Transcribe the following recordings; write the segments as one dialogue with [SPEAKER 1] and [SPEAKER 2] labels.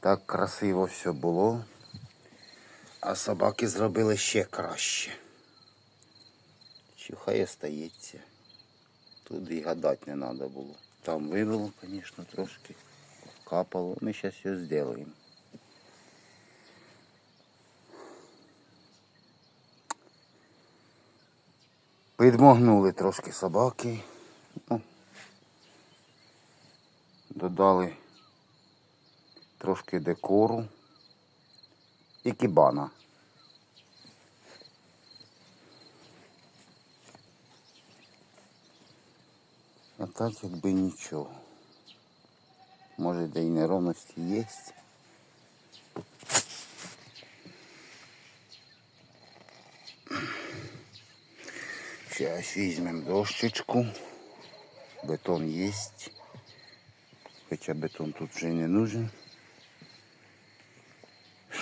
[SPEAKER 1] Так красиво все було. А собаки зробили ще краще. Чи хай остається. Тут і гадати не треба було. Там вилило, звісно, трошки. Капало. Ми зараз все зробимо. Підмогнули трошки собаки. Ну, додали трошки декору і кібана. А так якби нічого. Може де і неровності є. Сейчас візьмемо дощечку. Бетон є. Хоча бетон тут вже не нужен.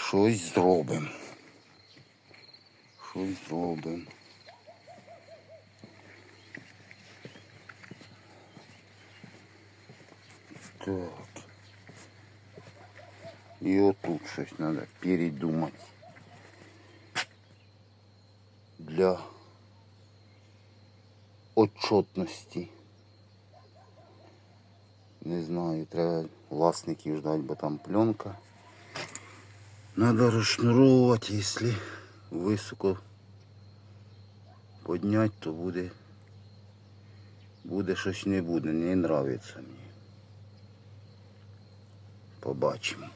[SPEAKER 1] Щось зробимо. Щось зробимо. Так. І отут щось треба передумати. Для отчетності. Не знаю, треба власників ждати, бо там пленка. Надо розшнуровувати, якщо високо підняти, то буде, буде щось не буде, не нравиться мені. Побачимо.